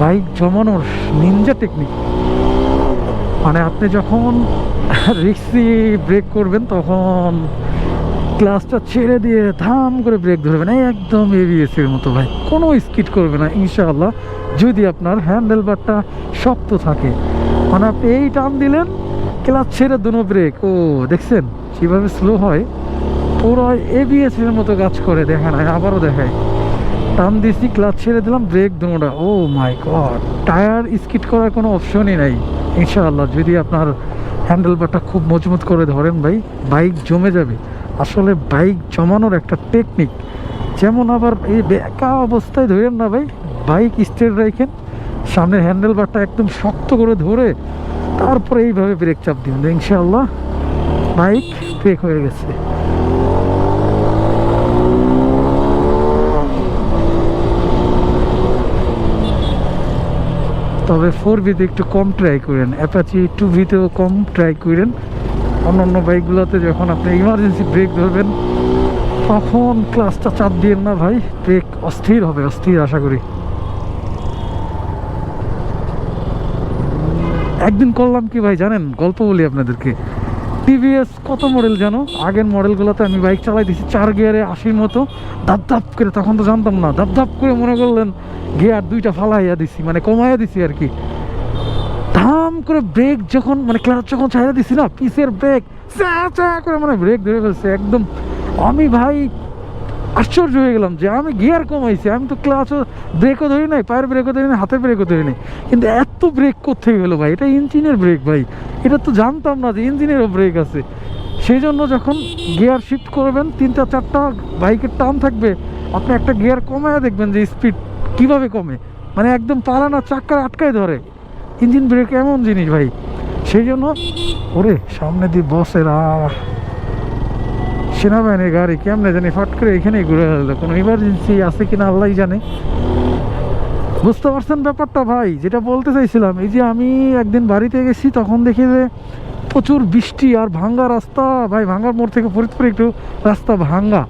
Bike জমানোর Ninja technique মানে আপনি যখন রিক্সি ব্রেক করবেন, তখন ক্লাসটা ছেড়ে দিয়ে ধাম করে ব্রেক ধরবেন। একদম এবিএস এর মতো ভাই, কোনো স্কিড করবে না, ইনশাআল্লাহ। যদি আপনার হ্যান্ডেল বারটা শক্ত থাকে। মানে আপনি এই টান দিলেন ক্লাস ছেড়ে দুনো ব্রেক। ও, দেখছেন? কীভাবে স্লো হয়? পুরো এবিএস এর মতো কাজ করে, দেখেন, আবারও দেখায়। টান দিছি ক্লাচ ছেড়ে দিলাম, ব্রেক দুটোটা oh my god, tyre skid করার কোনো অপশনই নাই। ইনশাআল্লাহ, যদি আপনার হ্যান্ডেল বারটা খুব মজবুত করে ধরেন ভাই, বাইক জমে যাবে। আসলে বাইক জমানোর একটা টেকনিক, যেমন আবার এই বেকা অবস্থায় ধরেন না ভাই, বাইক স্টেট রাখেন সামনের হ্যান্ডেল বারটা একদম শক্ত করে ধরে, তারপরে এইভাবে ব্রেক চাপ দিন ইনশাআল্লাহ, বাইক ব্রেক হয়ে গেছে। তবে ফোর ভিতে একটু কম ট্রাই করেন। অ্যাপাচি টু ভিতেও কম ট্রাই করেন। অন্যান্য বাইকগুলোতে যখন আপনি ইমার্জেন্সি ব্রেক ধরবেন, তখন ক্লাসটা চাপ দিয়ে না ভাই। ব্রেক অস্থির হবে, অস্থির আশা করি। একদিন করলাম কি ভাই, জানেন? গল্প বলি আপনাদেরকে। টিভিএস কত মডেল জানো? আগের মডেলগুলোতে আমি বাইক চালাই দিছি চার গিয়ারে আশির মতো। ধাপ ধাপ করে, তখন তো জানতাম না। ধাপ ধাপ করে মনে করলেন গিয়ার দুইটা ফালাইয়া দিছি মানে কমাইয়া দিছি আর কি। ধাম করে ব্রেক যখন মানে ক্লাচ যখন ছাইয়া দিছি না পিসের ব্রেক চা চা করে মানে ব্রেক ধরে ফেলছে, একদম। আমি ভাই আশ্চর্য হয়ে গেলাম যে আমি গিয়ার কমাইছি, আমি তো ক্লাচও ব্রেকও ধরি নাই, পায়ের ব্রেকও ধরি নাই হাতের ব্রেকও ধরি নাই। কিন্তু এত ব্রেক কোথেকে হলো ভাই? এটা ইঞ্জিনের ব্রেক ভাই। এটা তো জানতাম না যে ইঞ্জিনেরও ব্রেক আছে। সেই জন্য যখন গিয়ার শিফট করবেন, তিনটা, চারটা বাইকের টান থাকবে, আপনি একটা গিয়ার কমায় দেখবেন যে স্পিড কীভাবে কমে। মানে একদম পালানা চাক্কা আটকায় ধরে। ইঞ্জিন ব্রেক এমন জিনিস ভাই। সেই জন্য ওরে, সামনে দিয়ে বসেরা সেনাবাহিনীর গাড়ি কেমনে জানি ফট করে এখানেই ঘুরে গেল কোনো ইমার্জেন্সি আছে কিনা আল্লাহ জানে। বুঝতে পারছেন ব্যাপারটা ভাই? যেটা বলতে চাইছিলাম, এই যে আমি একদিন বাড়িতে গেছি, তখন দেখি যে প্রচুর বৃষ্টি আর ভাঙ্গা রাস্তা। ভাই, ভাঙ্গার মোড় থেকে ফরিদপুর একটু রাস্তা ভাঙ্গা।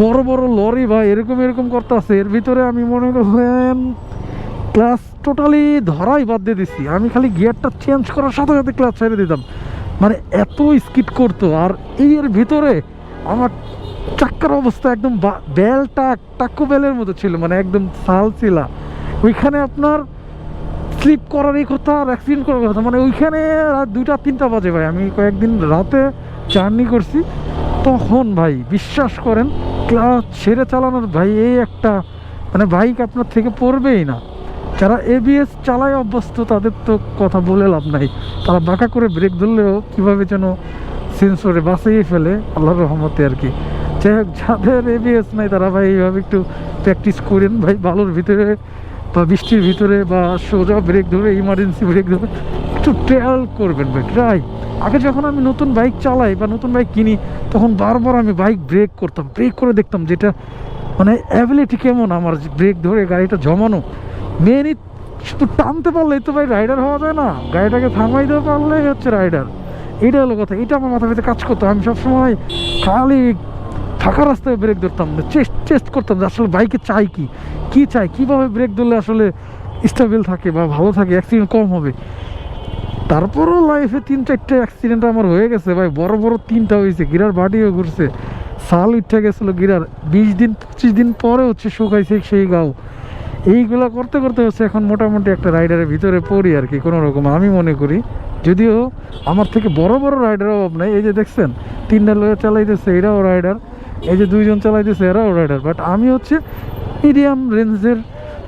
বড় বড় লরি ভাই, এরকম এরকম করতে আছে। এর ভিতরে আমি মনে করেন ক্লাস টোটালি ধরাই বাদ দিয়ে দিছি। আমি খালি গিয়ারটা চেঞ্জ করার সাথে সাথে ক্লাস ছেড়ে দিতাম। মানে এত স্কিড করতো, আর এর ভিতরে আমার চাক্কার অবস্থা একদম বা- বেল টাক বেলের মতো ছিল মানে একদম সাল ছিলা ওইখানে আপনার স্লিপ করারই কথা আর অ্যাক্সিডেন্ট করার কথা মানে ওইখানে রাত দুইটা, তিনটা বাজে ভাই। আমি কয়েকদিন রাতে জার্নি করছি। তখন ভাই, বিশ্বাস করেন, ক্লাস ছেড়ে চালানোর ভাই এই একটা মানে বাইক আপনার থেকে পড়বেই না। যারা এবিএস চালায় অভ্যস্ত, তাদের তো কথা বলে লাভ নাই। তারা বাঁকা করে ব্রেক ধরলেও কীভাবে যেন সেন্সরে বাঁচিয়ে ফেলে আল্লাহর রহমতে আর কি। যাই হোক, যাদের এবিএস নাই তারা ভাই এইভাবে একটু প্র্যাকটিস করেন ভাই, বালুর ভিতরে বা বৃষ্টির ভিতরে বা সোজা ব্রেক ধরে ইমার্জেন্সি ব্রেক ধরে, একটু ট্রায়াল করবেন ভাই। ট্রাই আগে যখন আমি নতুন বাইক চালাই বা নতুন বাইক কিনি, তখন বারবার আমি বাইক ব্রেক করতাম ব্রেক করে দেখতাম যেটা মানে অ্যাবিলিটি কেমন আমার ব্রেক ধরে গাড়িটা জমানো। মেনই শুধু টানতে পারলেই তো ভাই রাইডার হওয়া যায় না। গাড়িটাকে থামাই দিতে পারলেই হচ্ছে রাইডার এটা হলো কথা, এটা আমার মাথা ভিতরে কাজ করতো। আমি সবসময় খালি ফাঁকা রাস্তায় ব্রেক ধরতাম চেস্ট চেস্ট করতাম যে আসলে বাইকে চাই কি কি চাই, কীভাবে ব্রেক ধরলে আসলে স্টেবল থাকে বা ভালো থাকে অ্যাক্সিডেন্ট কম হবে। তারপরও লাইফে তিন, চারটে অ্যাক্সিডেন্ট আমার হয়ে গেছে ভাই, বড় বড় তিনটা হয়েছে, গিরার বাড়িও ঘুরছে। সাল উঠে গেছিল গিরার, বিশ দিন, পঁচিশ দিন পরে হচ্ছে শুকাইছে সেই গাও। এইগুলো করতে করতে হচ্ছে এখন মোটামুটি একটা রাইডারের ভিতরে পড়ি আর কি, কোনো রকম, আমি মনে করি। যদিও আমার থেকে বড় বড় রাইডার অভাব নাই। এই যে দেখছেন, তিনটা লোক চালাইতেছে এরাও রাইডার এই যে দুইজন চালাইতেছে এরাও রাইডার বাট আমি হচ্ছে মিডিয়াম রেঞ্জের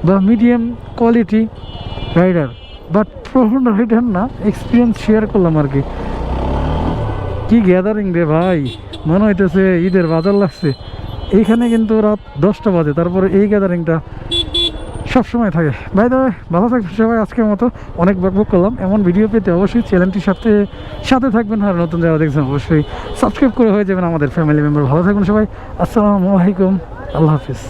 বা medium quality rider but pro rider না এক্সপিরিয়েন্স শেয়ার করলাম আর কি। কি গ্যাদারিং রে ভাই, মনে হইতেছে ঈদের বাজার লাগছে। এইখানে কিন্তু রাত দশটা বাজে, তারপরে এই গ্যাদারিংটা সবসময় থাকে। ভাই দাদা ভালো থাকবেন সবাই আজকের মতো। অনেক বকবক করলাম। এমন ভিডিও পেতে অবশ্যই চ্যানেলটির সাথে সাথে থাকবেন। আর নতুন যারা দেখছেন, অবশ্যই সাবস্ক্রাইব করে হয়ে যাবেন আমাদের ফ্যামিলি মেম্বার ভালো থাকবেন সবাই। আসসালামু আলাইকুম। আল্লাহ হাফিজ।